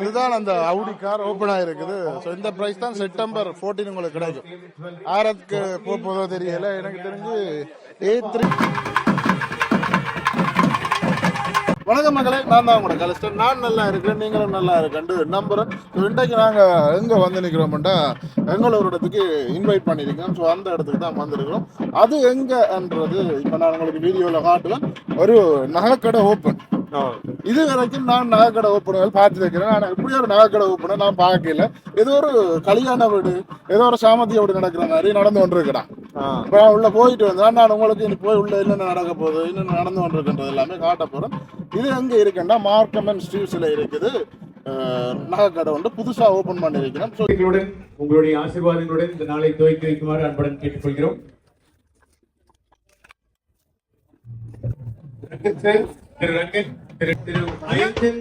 இதுதான் அந்த Audi car open ஆயிருக்குது. ஸோ இந்த பிரைஸ் தான் செப்டம்பர் 14 உங்களுக்கு கிடைக்கும். ஆரத்துக்கு போக போதோ தெரியல. எனக்கு தெரிஞ்சு ஏ த்ரீ வணக்கம் மகளே நான் தான் உங்களோட கலிஸ்டர் நான் நல்லா இருக்கிறேன் நீங்களும் நல்லா இருக்கேன் நம்புறேன். ஸோ இன்றைக்கு நாங்கள் எங்கே வந்து நிற்கிறோம்டா பெங்களூர் இடத்துக்கு இன்வைட் பண்ணியிருக்கோம் ஸோ அந்த இடத்துக்கு தான் வந்திருக்கிறோம். அது எங்கன்றது இப்போ நான் உங்களுக்கு வீடியோவில் காட்டுவேன் ஒரு நகைக்கடை ஓப்பன் இது வரைக்கும் நான் நகைக்கடை ஓப்பனர் பார்த்து வைக்கிறேன். ஆனால் இப்படி ஒரு நகைக்கடை ஓப்பனர் நான் பார்க்கல. ஏதோ ஒரு கல்யாண வீடு ஏதோ ஒரு சாமந்திய வீடு நடக்கிற மாதிரி நடந்து கொண்டிருக்கிறான் இப்போ நான் உள்ள போயிட்டு வந்தேன். நான் உங்களுக்கு இனி போய் உள்ள என்னென்ன நடக்க போகுது என்னென்ன நடந்து கொண்டிருக்கின்றது எல்லாமே காட்ட போறேன். இது எங்க இருக்குன்னா மார்க்கமன் ஸ்ட்ரீட்ஸ்ல இருக்குது. நகைக்கடை வந்து புதுசா ஓபன் பண்ணியிருக்கிறேன். ஸோ எங்களுடன் உங்களுடைய ஆசீர்வாதங்களுடன் இந்த நாளை துவக்கி வைக்குமாறு அன்புடன் கேட்டுக்கொள்கிறோம். திரு ரங்கன் திரு திரு அயந்தன்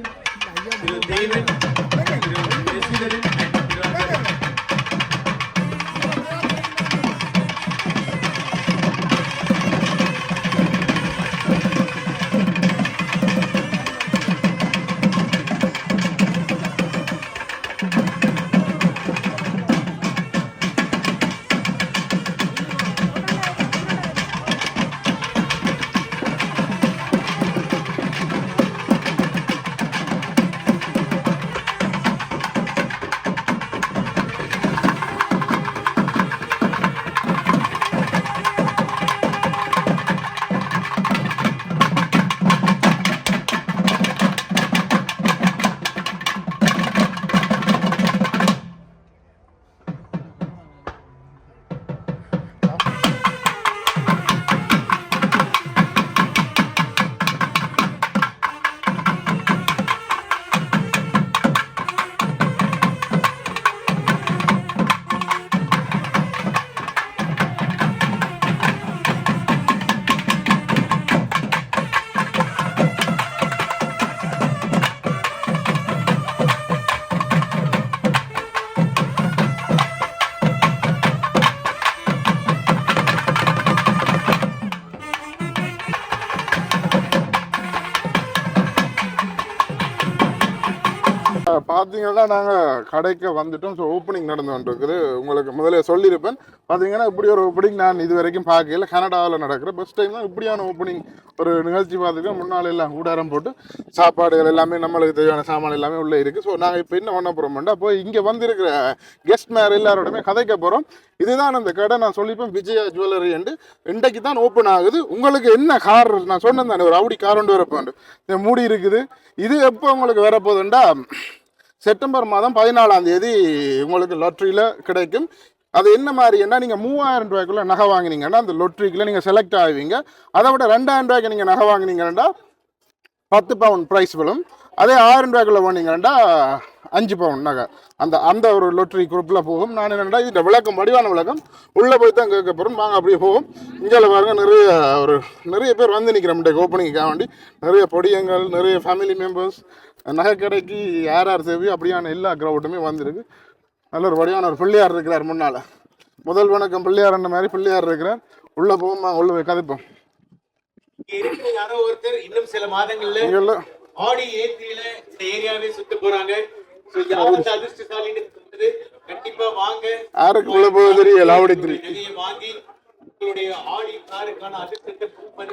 பார்த்தீங்கன்னா நாங்கள் கடைக்கு வந்துட்டோம். ஸோ ஓப்பனிங் நடந்து வந்துருக்குது உங்களுக்கு முதல்ல சொல்லியிருப்பேன். பார்த்தீங்கன்னா இப்படி ஒரு ஓப்பனிங் நான் இது வரைக்கும் பார்க்கல. கனடாவில் நடக்கிற ஃபஸ்ட் டைம் தான் இப்படியான ஓப்பனிங் ஒரு நிகழ்ச்சி பார்த்துருக்கேன் முன்னால் எல்லாம் கூடாரம் போட்டு சாப்பாடுகள் எல்லாமே நம்மளுக்கு தேவையான சாமான் எல்லாமே உள்ளே இருக்குது ஸோ நாங்கள் இப்போ என்ன பண்ண போகிறோம்டா அப்போ இங்கே வந்திருக்கிற கெஸ்ட் மேர் எல்லாரோடமே கதைக்க போகிறோம் இதுதான் அந்த கடை. நான் சொல்லிப்பேன் விஜயா ஜுவல்லரி என்று. இன்றைக்கு தான் ஓப்பன் ஆகுது. உங்களுக்கு என்ன கார் நான் சொன்னேன் தானே ஒரு அவுடி கார் ஒன்று வரப்போண்டு இந்த மூடி இருக்குது. இது எப்போ உங்களுக்கு வரப்போகுதுண்டா செப்டம்பர் மாதம் பதினாலாம் தேதி உங்களுக்கு லாட்ரியில் கிடைக்கும். அது என்ன மாதிரின்னா நீங்கள் மூவாயிரம் ரூபாய்க்குள்ளே நகை வாங்கினீங்கன்னா அந்த லொட்ரிக்கில் நீங்கள் செலக்ட் ஆவீங்க. அதை விட ரெண்டாயிரம் ரூபாய்க்கு நீங்கள் நகை வாங்கினீங்கன்னா பத்து பவுன் ப்ரைஸ் விழும். அதே ஆயிரம் ரூபாய்க்குள்ள போனீங்கன்னா அஞ்சு பவுன் நகை. அந்த அந்த ஒரு லொட்ரி குரூப்பில் போகும். நான் என்னென்னா இதில் விளக்கம் வடிவான விளக்கம் உள்ளே போய் தான் கேட்க போகிறோம் வாங்க அப்படியே போவோம். இங்கே பாருங்க நிறைய ஒரு நிறைய பேர் வந்து நிற்கிறோம் இன்றைக்கு ஓப்பனிங்காக வேண்டி. நிறைய பொடியங்கள் நிறைய ஃபேமிலி மெம்பர்ஸ் நகைக்கடைக்கு யார் தேவையோ அப்படியான எல்லா கிரௌண்டுமே வந்திருக்கு. நல்ல ஒரு வடிவான ஒரு பிள்ளையார் இருக்கிறார் முன்னால். முதல் வணக்கம் பிள்ளையார் அந்த மாதிரி பிள்ளையார் இருக்கிறார். உள்ளே போவோம் உள்ள போய் கதைப்போம். யாரோ ஒருத்தர் இன்னும் சில மாதங்கள்ல ஆடி ஏத்தியில இந்த ஏரியாவே சுத்த போறாங்க. அதிர்ஷ்டசாலின்னு கண்டிப்பா வாங்க. யாருக்கு உள்ள போகுது தெரியல ஆவடி வாங்கி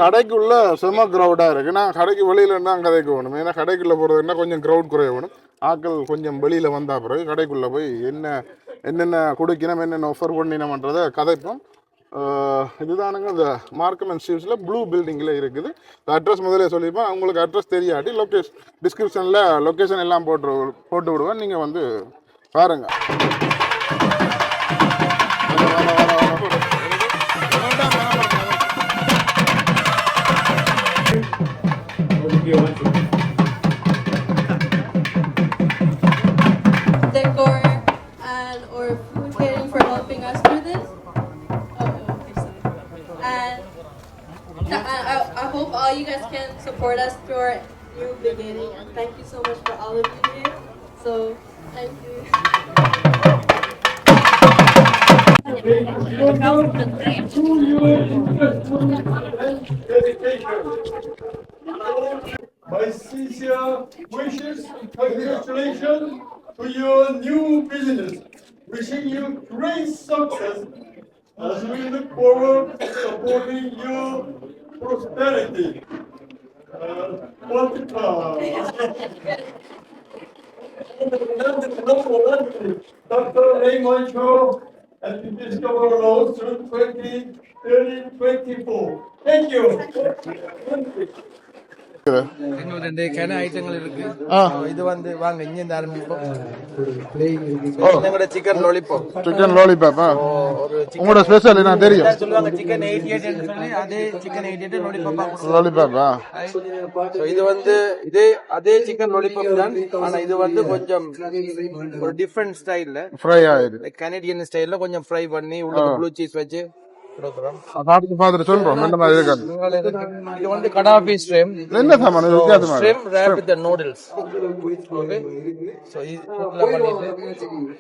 கடைக்குள்ள செம க்ரௌடாக இருக்கு. நான் கடைக்கு வெளியில தான் கதைக்கு போகணும் ஏன்னா கடைக்குள்ள போகிறதுனா கொஞ்சம் க்ரௌட் குறைய வேணும். ஆட்கள் கொஞ்சம் வெளியில வந்தா பிறகு கடைக்குள்ள போய் என்ன என்னென்ன கொடுக்கணும் என்னென்ன ஆஃபர் பண்ணினோம்ன்றதை கதைப்போம். இதுதானுங்க இந்த மார்க்கம் அண்ட் ஸ்ட்ரீட்ஸில் ப்ளூ பில்டிங்கில் இருக்குது. இந்த அட்ரஸ் முதலே சொல்லியிருப்பேன். உங்களுக்கு அட்ரஸ் தெரியாட்டி லொக்கேஷன் டிஸ்கிரிப்ஷனில் லொக்கேஷன் எல்லாம் போட்டு போட்டு விடுவேன். நீங்கள் வந்து பாருங்கள் And I, I, I hope all you guys can support us through our new beginning. And thank you so much for all of you here. So thank you. Se sincere wishes congratulations to your new business. Wishing you great success as we look forward to supporting your prosperity. Uh, uh, Dr. Raymond Cho, and to discover roads through 20, 24. Thank you. ரெண்டு ஐட்டங்கள் இருக்கு. ஆ. இது வந்து வாங்க இங்க இருந்து ஆரம்பிப்போம். எங்களோட சிக்கன் லாலிபாப் சிக்கன் லாலிபாப் ஒரு உங்களோட ஸ்பெஷல் என்ன தெரியும்? சொல்லுவாங்க சிக்கன் எயிட்டி எயிட் சொல்லி அதே சிக்கன் எயிட்டி எயிட் லாலிபாப் லாலிபாப்பா இது வந்து இதே அதே சிக்கன் லாலிபாப் தான். ஆனா இது வந்து கொஞ்சம் ஒரு டிஃப்ரெண்ட் ஸ்டைல்ல ஃப்ரை ஆயிடுது கனடியன் ஸ்டைல்ல கொஞ்சம் ஃப்ரை பண்ணி உள்ள ப்ளூ சீஸ் வச்சு சாப்பிட்டு பார்த்துட்டு சொல்றோம் என்ன மாதிரி இருக்காது இது வந்து கடாபி ஸ்ட்ரீம் என்ன சாமான் இது வித்தியாசமா stream wrap with noodles okay so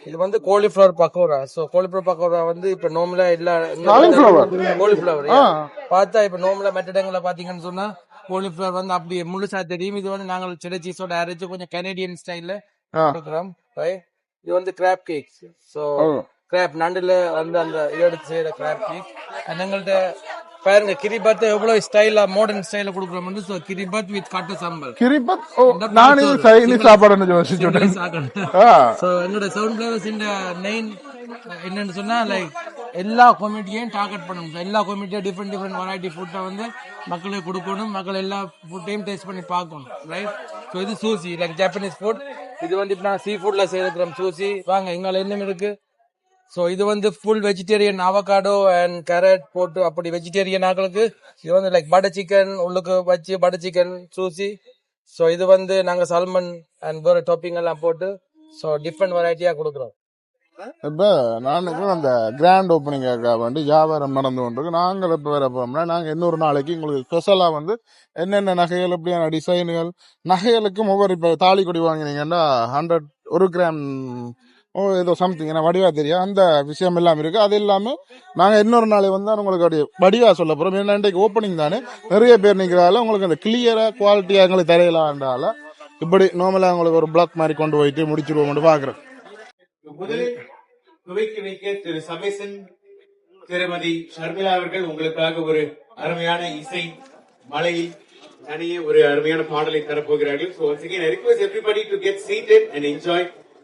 இது வந்து cauliflower pakoda so cauliflower pakoda வந்து இப்ப நார்மலா எல்லா? காலிஃப்ளவர். பார்த்தா இப்ப நார்மலா மெட்ட இடங்கள்ல பாத்தீங்கன்னு சொன்னா காலிஃப்ளவர் வந்து அப்படியே முழுசா தெரியும் இது வந்து நாங்கள் சில சீஸோட அரைச்சு கொஞ்சம் கனடியன் ஸ்டைல்ல. கொடுக்குறோம்? இது வந்து கிராப் கேக் சோ. கிராப் நண்டுல வந்து அந்த எடுத்து செய்யற கிராப் கேக். அண்ட் எங்கள்கிட்ட பாருங்க கிரிபாத் எவ்வளவு ஸ்டைலா மாடர்ன் ஸ்டைல கொடுக்குறோம் வந்து ஸோ கிரிபாத் வித் கட்டு சாம்பல் கிரிபத் நான் இது சைனீஸ் சாப்பாடுன்னு யோசிச்சுட்டேன். ஆ. ஸோ எங்களோட செவன் ஃபிளவர்ஸ் இந்த மெயின் என்னன்னு சொன்னா லைக் எல்லா கம்யூனிட்டியையும் டார்கெட் பண்ணணும். எல்லா கம்யூனிட்டியும் டிஃப்ரெண்ட் டிஃப்ரெண்ட் வெரைட்டி ஃபுட்டை வந்து மக்களுக்கு கொடுக்கணும். மக்கள் எல்லா ஃபுட்டையும் டேஸ்ட் பண்ணி பார்க்கணும் ரைட் ஸோ இது சூசி லைக் ஜாப்பனீஸ் ஃபுட் இது வந்து இப்போ நான் சீ ஃபுட்ல செய்திருக்கிறோம் சூசி வாங்க எங்களை என்ன இருக்கு? ஸோ இது வந்து full vegetarian avocado and carrot போட்டு அப்படி வெஜிடேரியன் ஆக்களுக்கு இது வந்து லைக் பட்டர் சிக்கன் உள்ளுக்கு வச்சு பட்டர் சிக்கன் சூசி ஸோ இது வந்து நாங்கள் சல்மன் அண்ட் வேறு டாப்பிங் எல்லாம் போட்டு ஸோ டிஃப்ரெண்ட் வெரைட்டியாக கொடுக்குறோம். இப்போ நான் அந்த கிராண்ட் ஓப்பனிங்காக வந்து வியாபாரம் நடந்து கொண்டிருக்கு. நாங்கள் இப்போ வேற போறோம்னா நாங்கள் இன்னொரு நாளைக்கு உங்களுக்கு ஸ்பெஷலாக வந்து என்னென்ன நகைகள் எப்படியான டிசைனுகள் நகைகளுக்கும் ஒவ்வொரு இப்போ தாலி கொடி வாங்கினீங்கன்னா ஹண்ட்ரட் ஒரு கிராம் ஓ ஏதோ சம்திங் ஏன்னா வடிவா தெரியும். அந்த விஷயம் எல்லாம் இருக்கு. அது இல்லாமல் நாங்கள் இன்னொரு நாளை வந்து உங்களுக்கு அப்படியே வடிவா சொல்ல போகிறோம் ஏன்னா இன்றைக்கு ஓப்பனிங் தானே. நிறைய பேர் நிற்கிறதால உங்களுக்கு அந்த கிளியராக குவாலிட்டியாக எங்களுக்கு தெரியலான்றால இப்படி நார்மலாக உங்களுக்கு ஒரு பிளாக் மாதிரி கொண்டு போயிட்டு முடிச்சிருவோம்னு பார்க்குறேன் முதலில் துவக்கி வைக்க திரு சபேசன் திருமதி ஷர்மிளா அவர்கள் உங்களுக்காக ஒரு அருமையான இசை மலையில் தனியே ஒரு அருமையான பாடலை தரப்போகிறார்கள். So once again, I request everybody to get seated and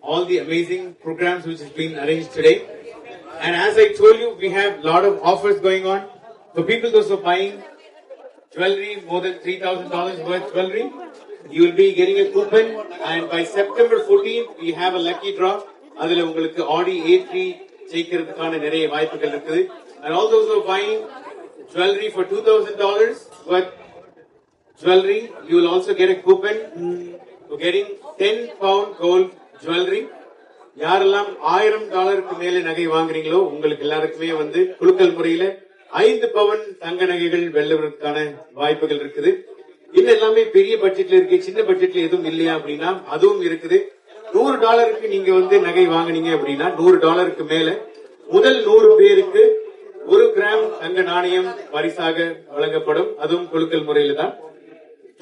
all the amazing programs which has been arranged today. And as I told you, we have a lot of offers going on. For people those who are buying jewelry, more than $3,000 worth jewelry, you will be getting a coupon and by September 14th, we have a lucky draw. அதுல உங்களுக்கு ஆடி ஏற்றி ஜெயிக்கிறதுக்கான நிறைய வாய்ப்புகள் இருக்குது and all those who are buying jewelry for $2,000 worth jewelry, you will also get a coupon for getting 10 pound gold jewellery யாரெல்லாம் ஆயிரம் டாலருக்கு மேல நகை வாங்குறீங்களோ உங்களுக்கு எல்லாருக்குமே வந்து குலுக்கல் முறையில ஐந்து பவன் தங்க நகைகள் வெல்லவதற்கான வாய்ப்புகள் இருக்குது. இன்னும் எல்லாமே பெரிய பட்ஜெட்ல இருக்கு. சின்ன பட்ஜெட்ல எதுவும் இல்லையா அப்படின்னா அதுவும் இருக்குது. நூறு டாலருக்கு நீங்க வந்து நகை வாங்குனீங்க அப்படின்னா நூறு டாலருக்கு மேல முதல் நூறு பேருக்கு ஒரு கிராம் தங்க நாணயம் பரிசாக வழங்கப்படும். அதுவும் குழுக்கள் முறையில தான்.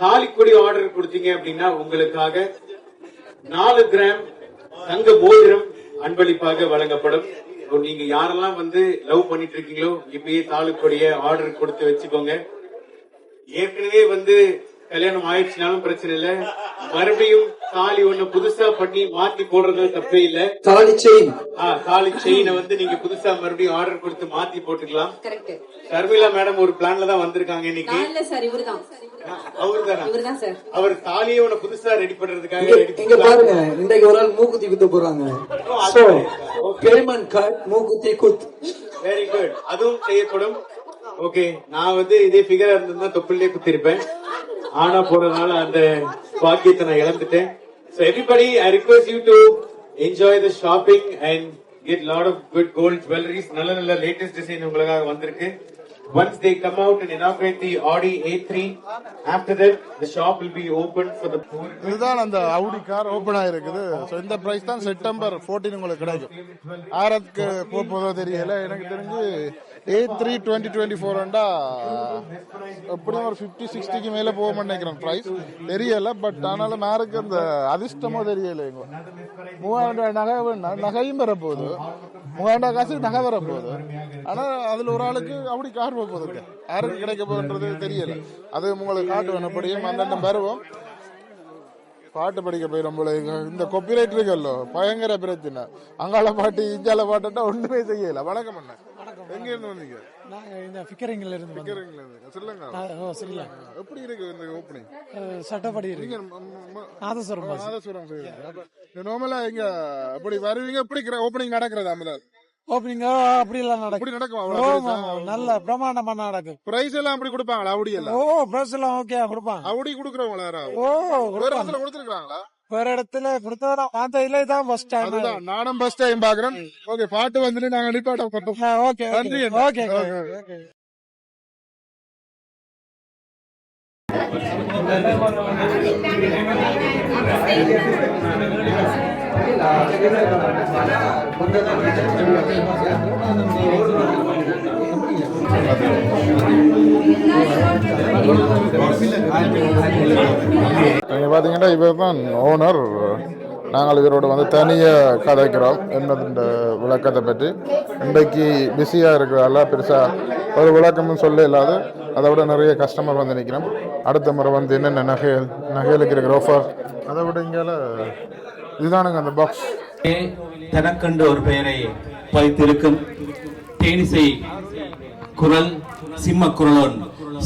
தாலிக்கொடி ஆர்டர் கொடுத்தீங்க அப்படின்னா உங்களுக்காக நாலு கிராம் தங்க மோதிரம் அன்பளிப்பாக வழங்கப்படும். நீங்க யாரெல்லாம் வந்து லவ் பண்ணிட்டு இருக்கீங்களோ இப்பயே தாளுக்குடைய ஆர்டர் கொடுத்து வச்சுக்கோங்க. ஏற்கனவே வந்து கல்யாணம் ஆயிடுச்சுனாலும் பிரச்சனை இல்ல. மறுபடியும் தாலி ஒண்ணு புதுசா பண்ணி மாத்தி போடுறது தப்பே இல்ல. தாலி செயின் ஆ, தாலி செயினை வந்து நீங்க புதுசா மறுபடியும் ஆர்டர் கொடுத்து மாத்தி போட்டுக்கலாம். கரெக்ட் ஷர்மிளா மேடம் ஒரு பிளான்ல தான் வந்திருக்காங்க இன்னைக்கு. அவரு தானா இவர்தான். சார். அவர் தாலியை ஒண்ணு புதுசா ரெடி பண்றதுக்காக இங்க- ரெடி இங்க பாருங்க இன்றைக்கு ஒரு ஆள் மூக்குத்தி குத்த போறாங்க. சோ பேமெண்ட் கார்டு மூக்குத்தி குத். வெரி குட் அதுவும் செய்யப்படும். ஓகே நான் வந்து இதே ஃபிகரா இருந்திருந்தா தொப்பிலே குத்திருப்பேன். ஆனா போறதுனால அந்த பாக்கியத்தை நான் இழந்துட்டேன் so everybody I request you to enjoy the shopping and get lot of good gold jewelleries நல்ல நல்ல லேட்டஸ்ட் டிசைன் உங்களுக்காக வந்திருக்கு Once they come out and inaugurate the Audi A3, after that, the shop will be open for the poor. இதுதான் அந்த Audi car open ஆயிருக்குது. So இந்த price தான் September 14 உங்களுக்கு கிடைக்கும். ஆரத்துக்கு போக போதோ தெரியல. எனக்கு தெரிஞ்சு ஏ த்ரீ டுவெண்ட்டி டுவெண்ட்டி ஃபோர்ண்டா எப்படியும் ஒரு ஃபிஃப்டி சிக்ஸ்டிக்கு மேலே போக நினைக்கிறேன் ப்ரைஸ் தெரியல பட் ஆனாலும் மேருக்கு அந்த அதிர்ஷ்டமோ தெரியல எங்க மூவாயிரம் ரூபாய் நகை வேணா நகையும் வரப்போகுது. போகுது மூவாயிரம் ரூபாய் காசு நகை வரப்போகுது. ஆனால் அதில் ஒரு ஆளுக்கு அப்படி கார் போக போகுது யாருக்கு கிடைக்க போகுன்றது தெரியல. அது உங்களுக்கு காட்டுவேன் எப்படியும் அந்தந்த வருவோம் பாட்டு படிக்க போல. இங்க இந்த கொப்பிரைட் இருக்குல்ல. பயங்கர பிரச்சனை. அங்கால பாட்டு இஞ்சால பாட்டுட்டா ஒண்ணுமே செய்யல. வணக்கம் அண்ணா. எங்க இருந்து வந்தீங்க? நாங்க இந்த ஃபிக்கரிங்ல இருந்து. சிக்கரங்கல இருந்து சொல்லுங்க. ஆ, ஓ எப்படி இருக்கு இந்த ஓப்பனிங் அஹ், சட்டப்படி இருக்கு. நாதஸ்வரம். நாதஸ்வரம் நார்மலா அப்படி வருவீங்க? எப்படி ஓப்பனிங் நடக்கிறதா முதல்? ஓப்பனிங் அப்படி எல்லாம் அப்படி நடக்கும்? நடக்கும் ஓ, நல்ல பிரம்மாண்டமா நடக்கும் பிரைஸ் எல்லாம் அப்படி கொடுப்பாங்களா? அவுடி ஓ எல்லாம் பிரஸ் எல்லாம் ஓகே கொடுப்பான் அவுடி கொடுக்குறவங்களா ஓ இடத்துல கொடுத்துருக்காங்களா? வேற இடத்துல கொடுத்தா அந்த இதுல தான் ஃபர்ஸ்ட் டைம் அதுதான். நானும் ஃபர்ஸ்ட் டைம் பாக்குறேன் ஓகே பாட்டு வந்துட்டு நாங்க நிப்பாட்ட போட்டோம். ஓகே நன்றி ஓகே. ஓகே நீங்கள் பார்த்தீங்கன்னா இவர் தான் ஓனர் நாங்கள் இவரோட வந்து தனியாக கதைக்கிறோம். என்னது விளக்கத்தை பற்றி. இன்றைக்கு பிஸியாக இருக்கிறதால பெருசாக ஒரு விளக்கமும் சொல்ல இல்லாத. அதை விட நிறைய கஸ்டமர் வந்து நிற்கிறோம். அடுத்த முறை வந்து என்னென்ன நகைகள் நகைகளுக்கு இருக்கிற ஆஃபர் அதை விட இங்கே இதுதானுங்க அந்த பாக்ஸ் தனக்கண்டு ஒரு பெயரை பதித்திருக்கும் தேனிசை குரல் சிம்ம குரலோன்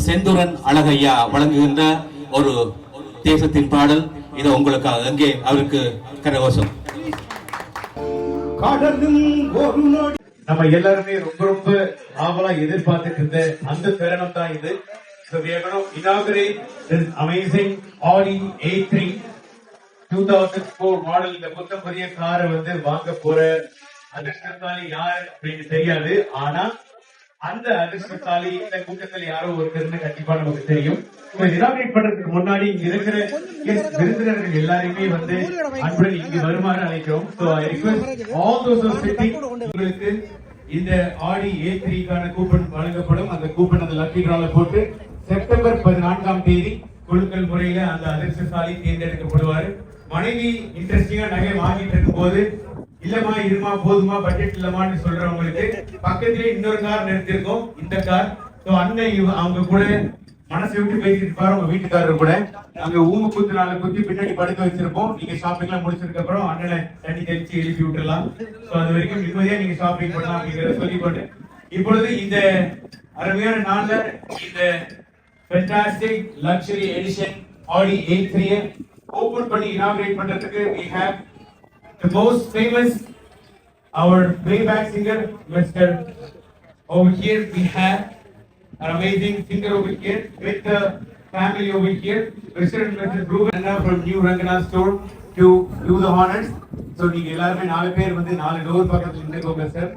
செந்துரன் அழகையா வழங்குகின்ற ஒரு தேசத்தின் பாடல். இது உங்களுக்காக அங்கே அவருக்கு கரகோஷம். நம்ம எல்லாருமே ரொம்ப ரொம்ப ஆவலா எதிர்பார்த்துட்டு இருந்த அந்த தருணம் தான் இது. So we are going to inaugurate this amazing Audi A3 2004 model இந்த புத்த புதிய காரை வந்து வாங்க போற அதிர்ஷ்டசாலி யார் அப்படின்னு தெரியாது. ஆனா அந்த அதிர்ஷ்டசாலி இந்த கூட்டத்தில் யாரோ ஒருத்தர்னு கண்டிப்பா நமக்கு தெரியும். இனாகிரேட் பண்றதுக்கு முன்னாடி இங்க இருக்கிற விருந்தினர்கள் எல்லாருமே வந்து அன்புடன் இங்கு வருமாறு அழைக்கிறோம். உங்களுக்கு இந்த ஆடி ஏ த்ரீக்கான கூப்பன் வழங்கப்படும். அந்த கூப்பன் அந்த லக்கி டிரால போட்டு செப்டம்பர் பதினான்காம் தேதி குழுக்கள் முறையில அந்த அதிர்ஷ்டசாலி தேர்ந்தெடுக்கப்படுவாரு. மனைவி இன்ட்ரெஸ்டிங்கா நகை வாங்கிட்டு இருக்கும் போது இல்லம்மா இருமா போதுமா பட்ஜெட் இல்லமான்னு சொல்றவங்களுக்கு பக்கத்துல இன்னொரு கார் நிறுத்திருக்கோம். இந்த கார் சோ அண்ணன் அவங்க கூட மனசு விட்டு பேசிட்டு பாரு உங்க வீட்டுக்காரர் கூட. அங்க ஊம குத்து நாலு குத்தி பின்னாடி படுக்க வச்சிருப்போம். நீங்க ஷாப்பிங் எல்லாம் முடிச்சதுக்கு அப்புறம் அண்ணனை தண்ணி தெளிச்சு எழுப்பி விட்டுலாம் சோ அது வரைக்கும் நிம்மதியா நீங்க ஷாப்பிங் பண்ணலாம் சொல்லி போட்டேன் இப்பொழுது இந்த அருமையான நாள்ல இந்த fantastic luxury edition Audi eight three open பண்ணி இனாகிரேட் பண்றதுக்கு we have the most famous our playback singer Mr. over here we have an amazing singer over here with the family over here Mr. and Mrs. Ruben from New Rangana store to do the honors so நீங்க எல்லாருமே நாலு பேர் வந்து நாலு door பக்கத்துல நின்னுக்கோங்க sir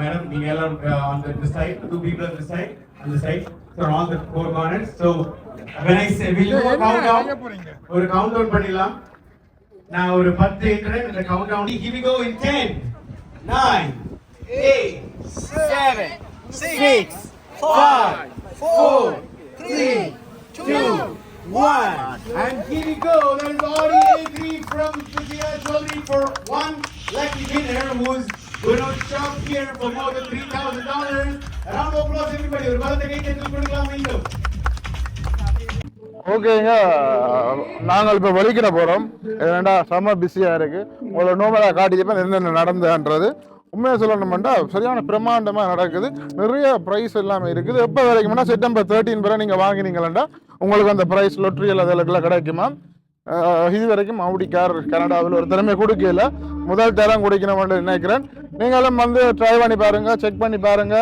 madam நீங்க எல்லாரும் uh, on the, the side two people on the side on the side so on the four corners so when I say will you count down ஒரு கவுண்ட் டவுன் பண்ணிடலாம் நான் ஒரு பத்து எண்ணுறேன் இந்த count down here we go in 10 9 8 7 6 5 4 3 2 1 and here we go there's Audi A3 from Sukiya Jewelry for one lucky winner who's going to shop here for more than $3,000 round of applause everybody ஒரு பலத்த கை தட்டல் கொடுக்கலாம் மீண்டும் ஓகேங்க. நாங்கள் இப்போ வலிக்கிற போகிறோம் ஏன்னா செம்ம பிஸியாக இருக்கு. உங்களை நோமலாக காட்டியிருப்பேன் என்னென்ன நடந்ததுன்றது. உண்மையை சொல்லணும்னா சரியான பிரம்மாண்டமாக நடக்குது. நிறைய ப்ரைஸ் எல்லாமே இருக்குது. எப்போ வரைக்கும்னா செப்டம்பர் தேர்ட்டின் பிறகு நீங்கள் வாங்கினீங்களா உங்களுக்கு அந்த ப்ரைஸ் லொட்ரி அல்லது கிடைக்குமா? இது வரைக்கும் அவுடி கார் கனடாவில் ஒரு திறமை கொடுக்கல. முதல் தரம் குடிக்கணும்னு நினைக்கிறேன். நீங்களும் வந்து ட்ரை பண்ணி பாருங்க செக் பண்ணி பாருங்க.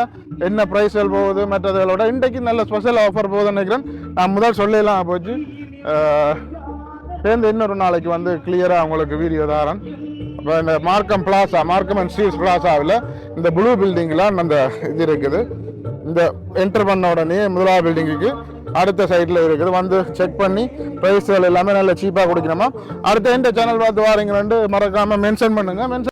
என்ன ப்ரைஸ்கள் போகுது மற்றதுகளோட இன்றைக்கு நல்ல ஸ்பெஷல் ஆஃபர் போகுதுன்னு நினைக்கிறேன். நான் முதல் சொல்லலாம் போச்சு சேர்ந்து இன்னொரு நாளைக்கு வந்து கிளியராக உங்களுக்கு வீடியோ தாரன். இப்போ இந்த மார்க்கம் பிளாசா மார்க்கம் அண்ட் ஸ்டீல்ஸ் பிளாசாவில் இந்த ப்ளூ பில்டிங்கில் அந்த இது இருக்குது. இந்த என்டர் பண்ண உடனே முதலாவது பில்டிங்குக்கு அடுத்த சைட்டில் இருக்குது. வந்து செக் பண்ணி ப்ரைஸ்கள் எல்லாமே நல்ல சீப்பாக கொடுக்கணுமா? அடுத்த எந்த சேனல் பார்த்து வாரீங்கன்னு மறக்காமல் மென்ஷன் பண்ணுங்கள் மென்ஷன்